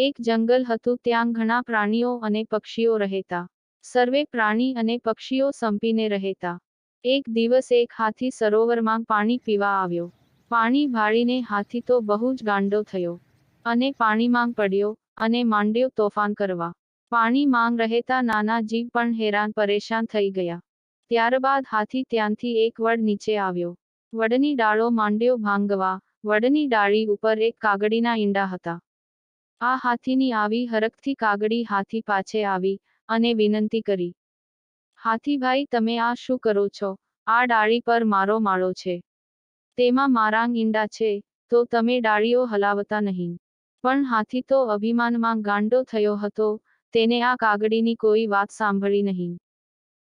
એક જંગલ હતું ત્યાં ઘણા પ્રાણીઓ અને પક્ષીઓ રહેતા. સર્વે પ્રાણી અને પક્ષીઓ સંપીને રહેતા. એક દિવસ એક હાથી સરોવરમાં પાણી પીવા આવ્યો. પાણી ભાળીને હાથી તો બહુ જ ગાંડો થયો. અને પાણીમાં પડ્યો અને માંડ્યો તોફાન કરવા. પાણી માંગ રહેતા નાના જીવ પણ હેરાન પરેશાન થઈ ગયા. ત્યારબાદ હાથી ત્યાંથી એક વડ નીચે આવ્યો. વડની ડાળો માંડ્યો ભાંગવા, વડની ડાળી ઉપર એક કાગડીના ઈંડા હતા. આ હાથીની આવી હરખથી કાગડી હાથી પાછે આવી અને વિનંતી કરી, હાથીભાઈ, તમે આ શું કરો છો? આ ડાળી પર મારો માળો છે. તેમાં મારાંગ ઈંડા છે, તો તમે ડાળીઓ હલાવતા નહીં. પણ હાથી તો અભિમાનમાં ગાંડો થયો હતો, તેને આ કાગડીની કોઈ વાત સાંભળી નહીં.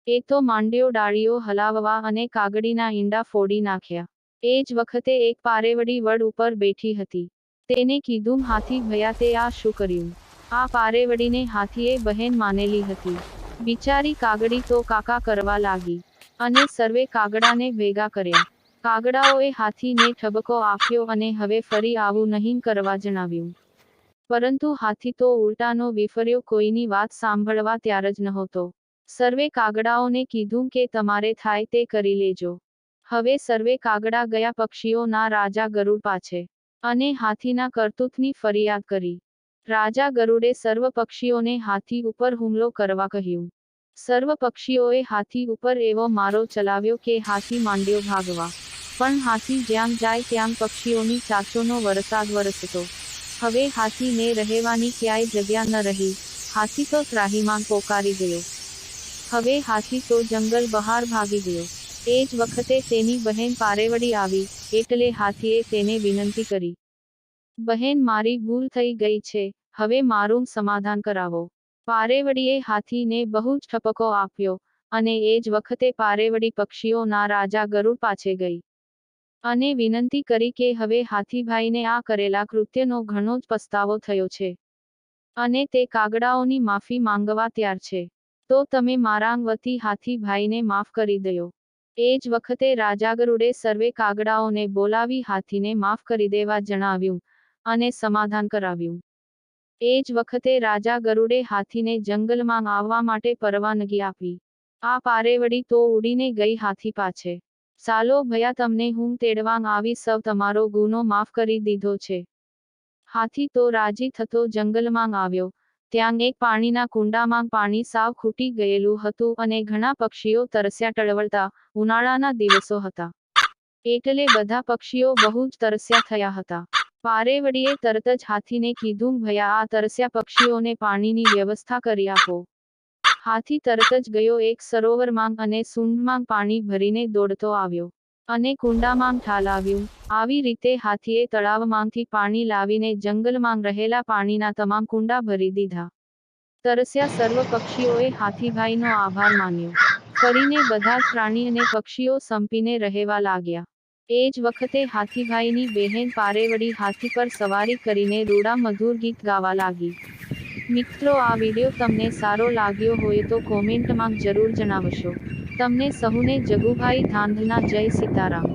એ તો માંડ્યો ડાળીઓ હલાવવા અને કાગડીના ઈંડા ફોડી નાખ્યા. એ જ વખતે એક પારેવડી વડ ઉપર બેઠી હતી. તેને કીધું, હાથી ભયા તે આ શું કર્યું? આ પારેવડીને હાથીએ બહેન માનેલી હતી. બિચારી કાગડી તો કાકા કરવા લાગી. અને સર્વે કાગડાને ભેગા કર્યા. કાગડાઓએ હાથીને ઠબકો આપ્યો અને હવે ફરી આવું નહીં કરવા જણાવ્યું. પરંતુ હાથી તો ઉલટાનો વિફર્યો, કોઈની વાત સાંભળવા ત્યાર જ નહોતો. સર્વે કાગડાઓને કીધું કે તમારે થાય તે કરી લેજો. હવે સર્વે કાગડા ગયા પક્ષીઓના રાજા ગરુડ પાછે. અને હાથીના કરતૂતની ફરિયાદ કરી. રાજા ગરુડે સર્વ પક્ષીઓને હાથી ઉપર હુમલો કરવા કહ્યું. સર્વ પક્ષીઓએ હાથી ઉપર એવો મારો ચલાવ્યો કે હાથી માંડ્યો ભાગવા. પણ હાથી જ્યાં જાય ત્યાં પક્ષીઓની ચાચોનો વરસાદ વરસતો. હવે હાથીને રહેવાની ક્યાંય જગ્યા ન રહી. હાથી તો ત્રાહીમાં પોકારી ગયો. હવે હાથી તો જંગલ બહાર ભાગી ગયો. એ જ વખતે તેની બહેન પારેવડી આવી. એટલે હાથીએ તેને વિનંતી કરી. બહેન, મારી ભૂલ થઈ ગઈ છે. હવે મારું સમાધાન કરાવો. પારેવડીએ હાથીને બહુ જ ઠપકો આપ્યો અને એ જ વખતે પારેવડી પક્ષીઓના રાજા ગરુડ પાછે ગઈ. અને વિનંતી કરી કે હવે હાથીભાઈને આ કરેલા કૃત્યનો ઘણો જ પસ્તાવો થયો છે અને તે કાગડાઓની માફી માંગવા તૈયાર છે. તો તમે મારાંગ વતી હાથીભાઈને માફ કરી દયો. એ જ વખતે રાજા ગરુડે સર્વે કાગડાઓને બોલાવી હાથીને માફ કરી દેવા જણાવ્યું અને સમાધાન કરાવ્યું. એ જ વખતે રાજા ગરુડે હાથીને જંગલમાં આવવા માટે પરવાનગી આપી. આ પારેવડી તો ઉડીને ગઈ હાથી પાછે. સાલો ભયા તમને હું તેડવા આવી સૌ તમારો ગુનો માફ કરી દીધો છે. હાથી તો રાજી થતો જંગલમાં આવ્યો. ત્યાં એક પાણીના કુંડામાં પાણી સાવ ખૂટી ગયેલું હતું અને ઘણા પક્ષીઓ તરસ્યા ટળવળતા ઉનાળાના દિવસો હતા. એટલે બધા પક્ષીઓ બહુ જ તરસ્યા થયા હતા. પારેવડીએ તરત જ હાથીને કીધું, ભયા, આ તરસ્યા પક્ષીઓને પાણીની વ્યવસ્થા કરી આપો. હાથી તરત જ ગયો એક સરોવરમાં અને સૂંઢમાં પાણી ભરીને દોડતો આવ્યો. અને કુંડામાં ઠાલાવ્યું. આવી રીતે હાથીએ તળાવમાંથી પાણી લાવીને જંગલમાં રહેલા પાણીના તમામ કુંડા ભરી દીધા. તરસ્યા સર્વ પક્ષીઓએ હાથીભાઈનો આભાર માન્યો. ફરીને બધા જ પ્રાણી અને પક્ષીઓ સંપીને રહેવા લાગ્યા. એ જ વખતે હાથીભાઈની બહેન પારેવડી હાથી પર સવારી કરીને રૂડા મધુર ગીત ગાવા લાગી. મિત્રો, આ વિડિયો તમને સારો લાગ્યો હોય તો કોમેન્ટમાં જરૂર જણાવશો. તમને સહુને જગુભાઈ ધાંધના જય સીતારામ.